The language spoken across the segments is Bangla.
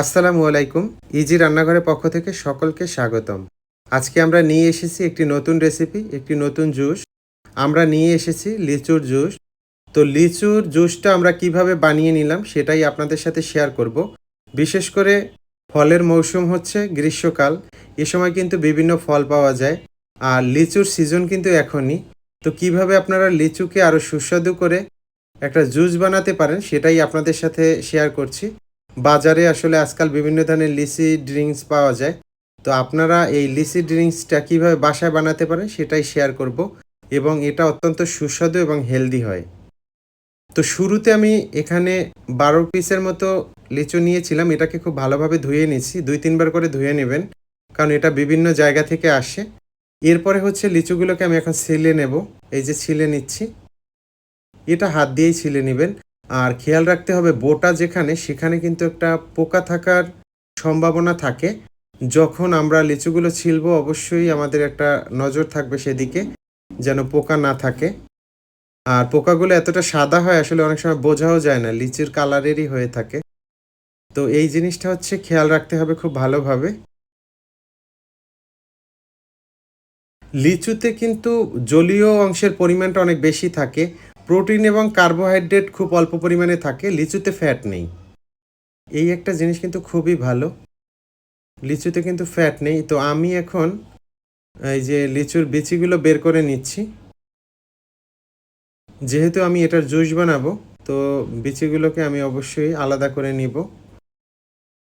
আসসালামু আলাইকুম, ইজি রান্নাঘরের পক্ষ থেকে সকলকে স্বাগতম। আজকে আমরা নিয়ে এসেছি একটি নতুন রেসিপি, একটি নতুন জুস। আমরা নিয়ে এসেছি লিচুর জুস। তো লিচুর জুসটা আমরা কীভাবে বানিয়ে নিলাম সেটাই আপনাদের সাথে শেয়ার করব। বিশেষ করে ফলের মৌসুম হচ্ছে গ্রীষ্মকাল, এ সময় কিন্তু বিভিন্ন ফল পাওয়া যায়। আর লিচুর সিজন কিন্তু এখনই। তো কীভাবে আপনারা লিচুকে আরও সুস্বাদু করে একটা জুস বানাতে পারেন সেটাই আপনাদের সাথে শেয়ার করছি। বাজারে আসলে আজকাল বিভিন্ন ধরনের লিসি ড্রিঙ্কস পাওয়া যায়। তো আপনারা এই লিসি ড্রিঙ্কসটা কীভাবে বাসায় বানাতে পারেন সেটাই শেয়ার করব এবং এটা অত্যন্ত সুস্বাদু এবং হেলদি হয়। তো শুরুতে আমি এখানে বারো পিসের মতো লিচু নিয়েছিলাম, এটাকে খুব ভালোভাবে ধুয়ে নিচ্ছি দুই তিনবার করে ধুয়ে নেবেন, কারণ এটা বিভিন্ন জায়গা থেকে আসে। এরপরে হচ্ছে লিচুগুলোকে আমি এখন ছিলে নেব, এই যে ছিলে নিচ্ছি। এটা হাত দিয়েই ছিলে নেবেন। আর খেয়াল রাখতে হবে বোটা যেখানে, সেখানে কিন্তু একটা পোকা থাকার সম্ভাবনা থাকে। যখন আমরা লিচুগুলো ছিলবো, অবশ্যই আমাদের একটা নজর থাকবে সেদিকে, যেন পোকা না থাকে। আর পোকাগুলো এতটা সাদা হয়, আসলে অনেক সময় বোঝাও যায় না, লিচুর কালারেরই হয়ে থাকে। তো এই জিনিসটা হচ্ছে খেয়াল রাখতে হবে খুব ভালোভাবে। লিচুতে কিন্তু জলীয় অংশের পরিমাণটা অনেক বেশি থাকে। প্রোটিন এবং কার্বোহাইড্রেট খুব অল্প পরিমাণে থাকে, লিচুতে ফ্যাট নেই। এই একটা জিনিস কিন্তু খুবই ভালো। লিচুতে কিন্তু ফ্যাট নেই। তো আমি এখন এই যে লিচুর বিচিগুলো বের করে নিচ্ছি। যেহেতু আমি এটার জুস বানাবো, তো বিচিগুলোকে আমি অবশ্যই আলাদা করে নিব।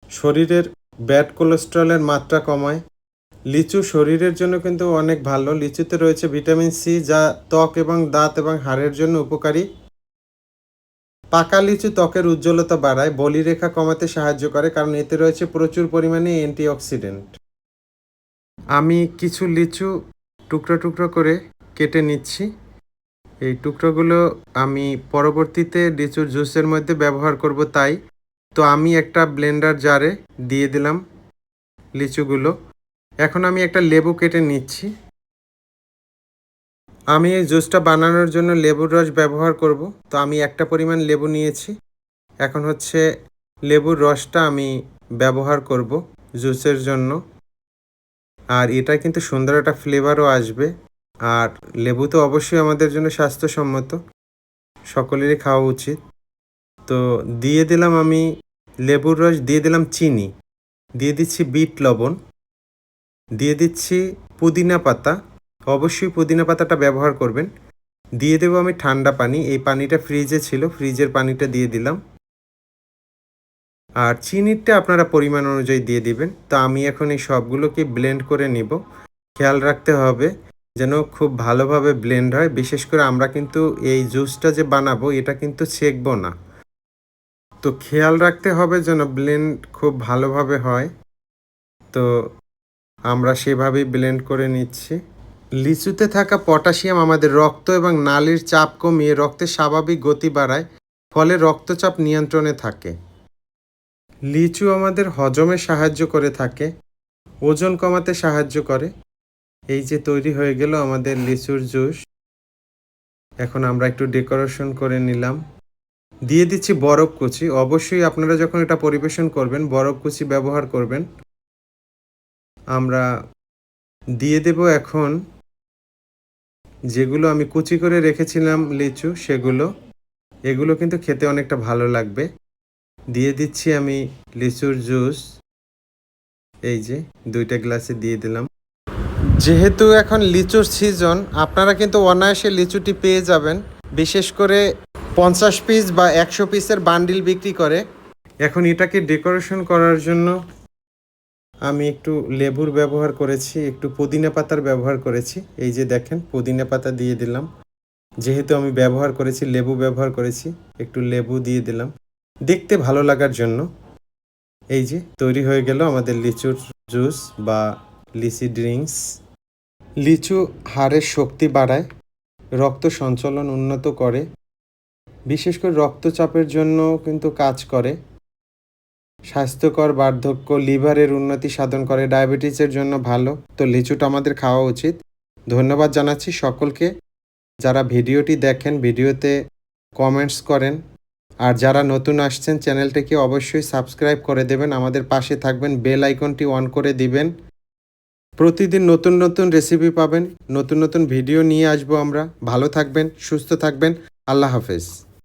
শরীরের ব্যাড কোলেস্ট্রলের মাত্রা কমায়। লিচু শরীরের জন্য কিন্তু অনেক ভালো। লিচুতে রয়েছে ভিটামিন সি যা ত্বক এবং দাঁত এবং হাড়ের জন্য উপকারী। পাকা লিচু ত্বকের উজ্জ্বলতা বাড়ায়, বলিরেখা কমাতে সাহায্য করে কারণ এতে রয়েছে প্রচুর পরিমাণে অ্যান্টিঅক্সিডেন্ট। আমি কিছু লিচু টুকরো টুকরো করে কেটে নিচ্ছি। এই টুকরোগুলো আমি পরবর্তীতে লিচুর জুসের মধ্যে ব্যবহার করব তাই। তো আমি একটা ব্লেন্ডার জারে দিয়ে দিলাম লিচুগুলো। এখন আমি একটা লেবু কেটে নিচ্ছি। আমি এই জুসটা বানানোর জন্য লেবুর রস ব্যবহার করব। তো আমি একটা পরিমাণ লেবু নিয়েছি। এখন হচ্ছে লেবুর রসটা আমি ব্যবহার করব জুসের জন্য। আর এটা কিন্তু সুন্দর একটা ফ্লেভারও আসবে। আর লেবু তো অবশ্যই আমাদের জন্য স্বাস্থ্যসম্মত। সকলেরই খাওয়া উচিত। তো দিয়ে দিলাম আমি লেবুর রস, দিয়ে দিলাম চিনি। দিয়ে দিচ্ছি বিট লবণ। দিয়ে দিচ্ছি পুদিনা পাতা। অবশ্যই পুদিনা পাতাটা ব্যবহার করবেন। দিয়ে দেবো আমি ঠান্ডা পানি। এই পানিটা ফ্রিজে ছিল, ফ্রিজের পানিটা দিয়ে দিলাম। আর চিনিটা আপনারা পরিমাণ অনুযায়ী দিয়ে দিবেন। তো আমি এখন এই সবগুলোকে ব্লেন্ড করে নিব। খেয়াল রাখতে হবে যেন খুব ভালোভাবে ব্লেন্ড হয়। বিশেষ করে আমরা কিন্তু এই জুসটা যে বানাবো, এটা কিন্তু ছেঁকবো না। তো খেয়াল রাখতে হবে যেন ব্লেন্ড খুব ভালোভাবে হয়। তো আমরা সেভাবেই ব্লেন্ড করে নিচ্ছি। লিচুতে থাকা পটাশিয়াম আমাদের রক্ত এবং নালির চাপ কমিয়ে রক্তের স্বাভাবিক গতি বাড়ায়, ফলে রক্তচাপ নিয়ন্ত্রণে থাকে। লিচু আমাদের হজমে সাহায্য করে থাকে, ওজন কমাতে সাহায্য করে। এই যে তৈরি হয়ে গেল আমাদের লিচুর জুস। এখন আমরা একটু ডেকোরেশন করে নিলাম। দিয়ে দিচ্ছি বরফ কুচি। অবশ্যই আপনারা যখন এটা পরিবেশন করবেন, বরফ কুচি ব্যবহার করবেন। আমরা দিয়ে দেব এখন যেগুলো আমি কুচি করে রেখেছিলাম লিচু, সেগুলো। এগুলো কিন্তু খেতে অনেকটা ভালো লাগবে। দিয়ে দিচ্ছি আমি লিচুর জুস। এই যে, দুইটা গ্লাসে দিয়ে দিলাম। যেহেতু এখন লিচুর সিজন আপনারা কিন্তু অনায়াসে লিচুটি পেয়ে যাবেন। বিশেষ করে পঞ্চাশ পিস বা একশো পিসের বান্ডিল বিক্রি করে। এখন এটাকে ডেকোরেশন করার জন্য আমি একটু লেবুর ব্যবহার করেছি, একটু পুদিনা পাতার ব্যবহার করেছি। এই যে দেখেন, পুদিনা পাতা দিয়ে দিলাম। যেহেতু আমি ব্যবহার করেছি, লেবু ব্যবহার করেছি, একটু লেবু দিয়ে দিলাম। দেখতে ভালো লাগার জন্য এই যে তৈরি হয়ে গেল আমাদের লিচুর জুস বা লিচি ড্রিঙ্কস। লিচু হাড়ের শক্তি বাড়ায়, রক্ত সঞ্চালন উন্নত করে। বিশেষ করে রক্তচাপের জন্য কিন্তু কাজ করে। স্বাস্থ্যকর বার্ধক্য, লিভারের উন্নতি সাধন করে, ডায়াবেটিসের জন্য ভালো। তো লিচুটা আমাদের খাওয়া উচিত। ধন্যবাদ জানাচ্ছি সকলকে। যারা ভিডিওটি দেখেন, ভিডিওতে কমেন্টস করেন। আর যারা নতুন আসছেন, চ্যানেলটিকে অবশ্যই সাবস্ক্রাইব করে দেবেন। আমাদের পাশে থাকবেন বেল আইকনটি অন করে দিবেন। প্রতিদিন নতুন নতুন রেসিপি পাবেন। নতুন নতুন ভিডিও নিয়ে আসব আমরা। ভালো থাকবেন, সুস্থ থাকবেন। আল্লাহ হাফেজ।